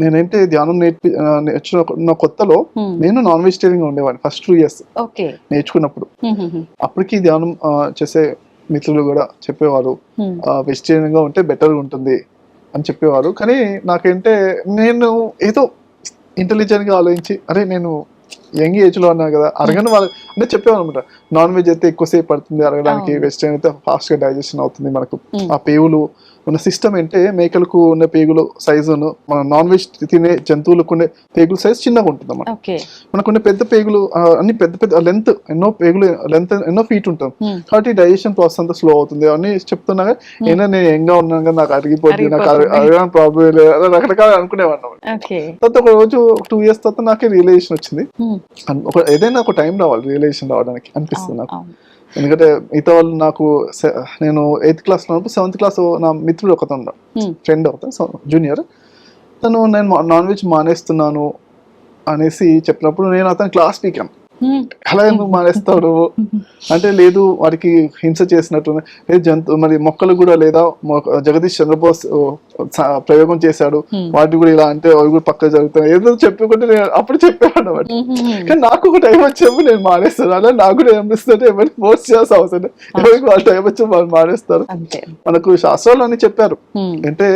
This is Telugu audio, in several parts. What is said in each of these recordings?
నేనైతే ధ్యానం నేర్పి నేర్చుకున్న కొత్తలో. నేను నాన్ వెజిటేరియన్గా ఉండేవాడిని ఫస్ట్ టూ ఇయర్స్ నేర్చుకున్నప్పుడు. అప్పటికి ధ్యానం చేసే మిత్రులు కూడా చెప్పేవారు. వెజిటేరియన్గా ఉంటే బెటర్గా ఉంటుంది అని చెప్పేవారు కానీ నాకంటే నేను ఏదో ఇంటెలిజెంట్గా ఆలోచించి అరే నేను యంగ్ ఏజ్లో ఉన్నా కదా అరగని వాళ్ళు అంటే చెప్పేవారు అనమాట నాన్ వెజ్ అయితే ఎక్కువసేపు పడుతుంది అరగడానికి. వెజిటేరియన్ అయితే ఫాస్ట్గా డైజెషన్ అవుతుంది మనకు. ఆ పేగులు ఉన్న సిస్టమ్ అంటే మేకలకు ఉన్న పేగులు సైజును మన నాన్ వెజ్ తినే జంతువులకు ఉండే పేగుల సైజ్ చిన్నగా ఉంటుంది అన్నమాట మనకున్న పెద్ద పేగులు అన్ని పెద్ద పెద్ద లెంత్ ఎన్నో పేగులు లెంత్ ఎన్నో ఫీట్ ఉంటుంది హ్మ్. కాబట్టి డైజెషన్ ప్రాసెస్ అంతా స్లో అవుతుంది. అవన్నీ చెప్తున్నా కానీ అయినా నేను యంగ్ ఉన్నాను కదా నాకు అరిగిపోతుంది నాకు. అరగడానికి ప్రాబ్లం లేదు. అలా రకరకాల అనుకునేవాడిని తర్వాత ఒక రోజు టూ ఇయర్స్ తర్వాత నాకే రియలైజేషన్ వచ్చింది. అన్- ఒక ఏదైనా ఒక టైం రావాలి రియలైజేషన్ రావడానికి అనిపిస్తుంది నాకు. ఎందుకంటే మిగతా వాళ్ళు నాకు నేను ఎయిత్ క్లాస్ ఉన్నప్పుడు సెవెంత్ క్లాస్ నా మిత్రుడు ఒకతను హ్మ్. ఫ్రెండ్ ఒకతను జూనియర్ తను నేను నాన్ వెజ్ మానేస్తున్నాను అనేసి చెప్పినప్పుడు నేను అతను క్లాస్ పీకాను. అలా ఎందుకు మానేస్తాడు. అంటే లేదు వారికి హింస చేసినట్టు లేదు జంతు మరి మొక్కలు కూడా లేదా జగదీష్ చంద్రబోస్ ప్రయోగం చేశాడు. వాటి కూడా ఇలా అంటే అవి కూడా పక్క జరుగుతున్నాయి. ఏదో చెప్పుకుంటే నేను అప్పుడు చెప్పాను హ్మ్. కానీ నాకు ఒక టైం వచ్చేప్పుడు నేను మానేస్తాను. అలా నాకు కూడా ఏమనిస్తుంటే ఎవరికి ఫోర్స్ చేయాల్సిన అవసరం. ఎవరికి వాళ్ళ టైం వచ్చి వాళ్ళు మానేస్తారు. మనకు శాస్త్రాలు అని చెప్పారు. అంటే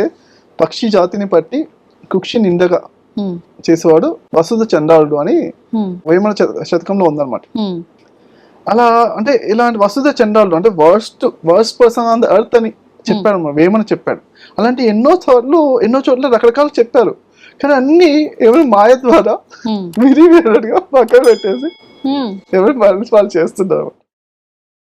పక్షి జాతిని బట్టి కుక్షి హ్మ్. చేసేవాడు వసుధ చండాలుడు అని. వేమన శత- శతకంలో ఉందన్నమాట. అలా అంటే ఇలాంటి వసుధ చండాలుడు అంటే worst worst person on the earth అని చెప్పాడు. వేమన చెప్పాడు అలాంటి ఎన్నో చోట్ల ఎన్నో చోట్ల రకరకాలు చెప్పారు కానీ అన్ని ఎవరి మాయ ద్వారా హ్మ్. విరి విరడుగా పక్కన పెట్టేసి. ఎవరి వాళ్ళు చేస్తున్నారు